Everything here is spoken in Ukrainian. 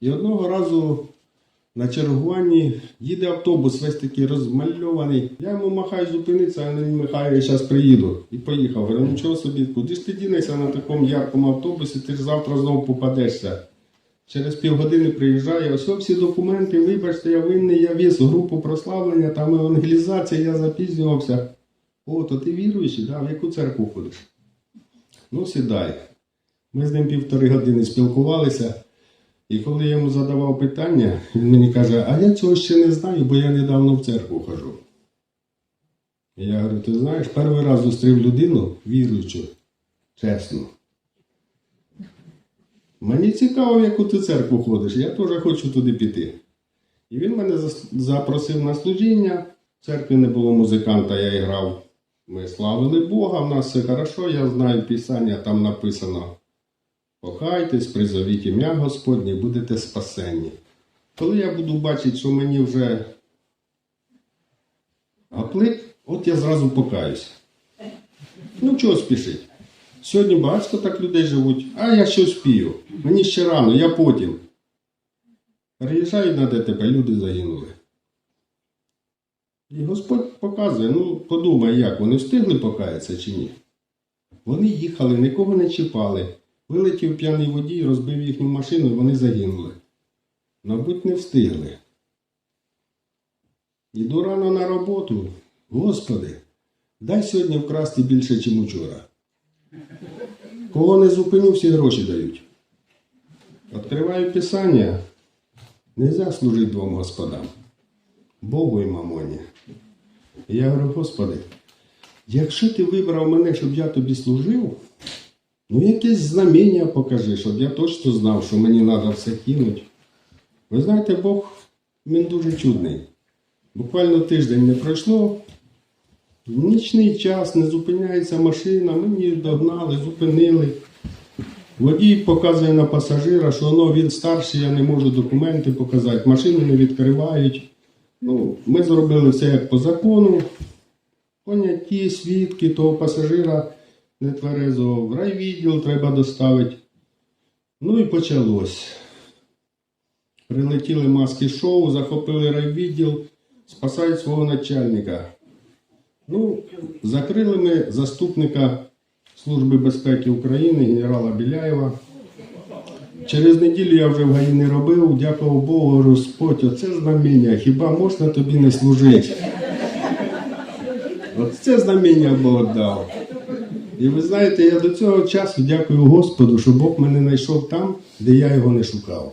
І одного разу на чергуванні їде автобус, весь такий розмальований. Я йому махаю зупинитися, а він махає, я зараз приїду. І поїхав. Говорю, нічого собі, куди ж ти дінешся на такому яркому автобусі, ти ж завтра знову попадешся. Через півгодини приїжджає, ось всі документи, вибачте, я винний, я віз групу прославлення, там евангелізація, я запізнювався. О, то ти віруючий, да? в яку церкву ходиш? Ну, сідай. Ми з ним півтори години спілкувалися. І коли я йому задавав питання, він мені каже, а я цього ще не знаю, бо я недавно в церкву хожу. Я говорю, ти знаєш, перший раз зустрів людину віруючу, чесно. Мені цікаво, в яку ти церкву ходиш, я теж хочу туди піти. І він мене запросив на служіння. В церкві не було музиканта, я грав. Ми славили Бога, в нас все хорошо, я знаю Писання, там написано. Покайтесь, призовіть ім'я Господнє, будете спасені. Коли я буду бачити, що мені вже гаплик, от я зразу покаюсь. Ну, чого спішить? Сьогодні багато так людей живуть, а я ще вспію. Мені ще рано, я потім. Приїжджають на ДТП, люди загинули. І Господь показує, ну подумай, як вони встигли покаятися чи ні. Вони їхали, нікого не чіпали. Вилетів п'яний водій, розбив їхню машину, і вони загинули. Мабуть, не встигли. Іду рано на роботу. Господи, дай сьогодні вкрасти більше, ніж учора. Кого не зупиню, всі гроші дають. Відкриваю Писання. Нельзя служити двом господам. Богу і мамоні. Я говорю, Господи, якщо ти вибрав мене, щоб я тобі служив, ну якесь знамення покажи, щоб я точно знав, що мені треба все кинути. Ви знаєте, Бог він дуже чудний. Буквально тиждень не пройшло, нічний час не зупиняється машина, мені догнали, зупинили. Водій показує на пасажира, що ну, він старший, я не можу документи показати, машину не відкривають. Ну, ми зробили все як по закону. Поняті, свідки того пасажира нетверезого в райвідділ треба доставити. Ну і почалось. Прилетіли маски шоу, захопили райвідділ, спасають свого начальника. Ну, закрили ми заступника Служби безпеки України генерала Біляєва. Через неділю я вже в ГАІ не робив, дякував Богу, Господь, оце знамення, хіба можна тобі не служити? Оце знамення Бог дав. І ви знаєте, я до цього часу дякую Господу, що Бог мене знайшов там, де я його не шукав.